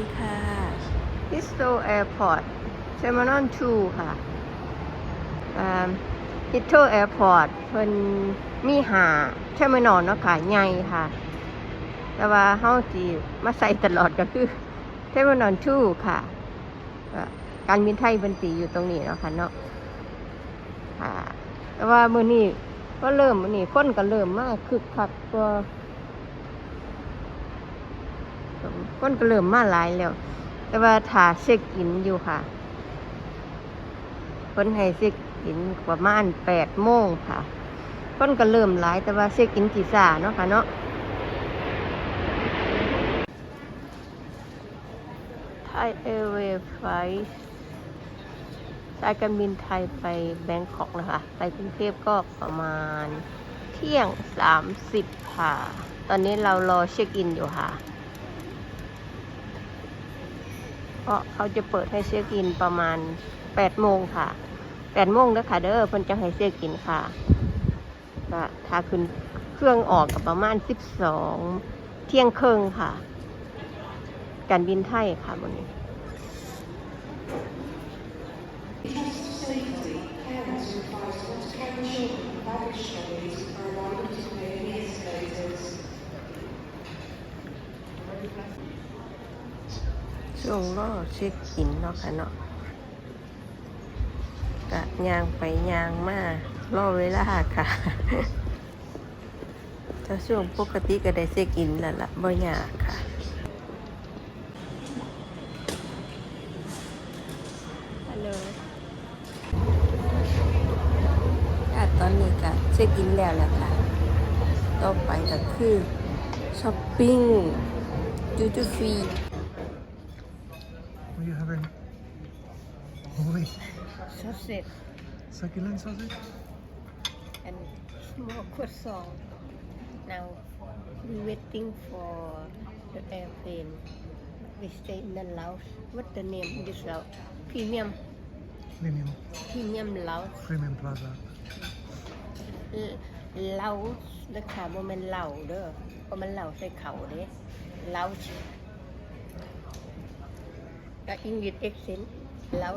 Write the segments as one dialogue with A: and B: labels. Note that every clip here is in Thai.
A: ดีค่ะ Heathrow Airport Terminal 2 ค่ะ Heathrow Airport เพิ่นมีหา Terminal เนาะค่ะ ใหญ่ค่ะ แต่ว่าเฮาสิมาใส่ตลอดก็คือ Terminal 2 ค่ะ การบินไทยเพิ่นสิอยู่ตรงนี้เนาะค่ะเนาะแต่ว่ามื้อนี้ก็เริ่มมื้อนี้คนก็เริ่มมากคึกคักกว่า คนก็เริ่มมาหลายแล้ว แต่ว่าถ่าเช็คอินอยู่ค่ะคนให้เช็คอินประมาณแปดโมงค่ะคนก็เริ่มหลาย แต่ว่าเช็คอินกี่สาเนาะค่ะเนาะไทยเอเวย์ไฟสายการบินไทยไปแบงคอกนะคะ ไปกรุงเทพก็ประมาณเที่ยงสามสิบค่ะ ตอนนี้เรารอเช็คอินอยู่ค่ะ เพราะเขาจะเปิดให้เช็คอินประมาณแปดโมงค่ะแปดโมงแล้วค่ะเด้อเพิ่นจะให้เช็คอินค่ะก็ถ้าขึ้นเครื่องออกกับประมาณสิบสองเที่ยงครึ่งค่ะ การบินไทยค่ะวันนี้ ช่วงรอเช็คอินเนาะค่ะเนาะกะยางไปยางมารอเวลาค่ะถ้าช่วงปกติก็ได้เช็คอินแล้วล่ะบ่ยากค่ะฮัลโหลค่ะตอนนี้ก็เช็คอินแล้วแหละค่ะต่อไปก็คือช้อปปิ้งจูจูฟรี
B: What are you having? Holy
A: sausage
B: succulent sausage?
A: and small croissant. Now we waiting for the airplane. We stay in the lounge. What the name of this lounge? Premium
B: Premium.
A: Premium Lounge.
B: Premium Plaza.
A: เลาเด้อค่ะบ่แม่นเหล่าเด้อเพราะมันเหล่าใส่เขาเด้เ ลาก็อังกฤษเอ็กเซนเลา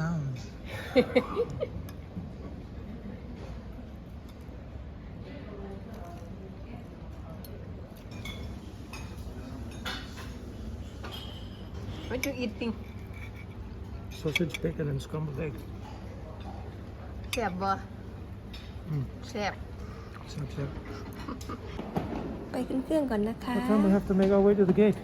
B: Lounge.
A: What you eating
B: Sausage, bacon, and scrambled egg.
A: แซ่บบ่
B: Mm.
A: แซ่บ
B: Snap, snap.
A: ไปขึ้นเครื่องก่อนนะคะ
B: What time we have to make our way to the gate?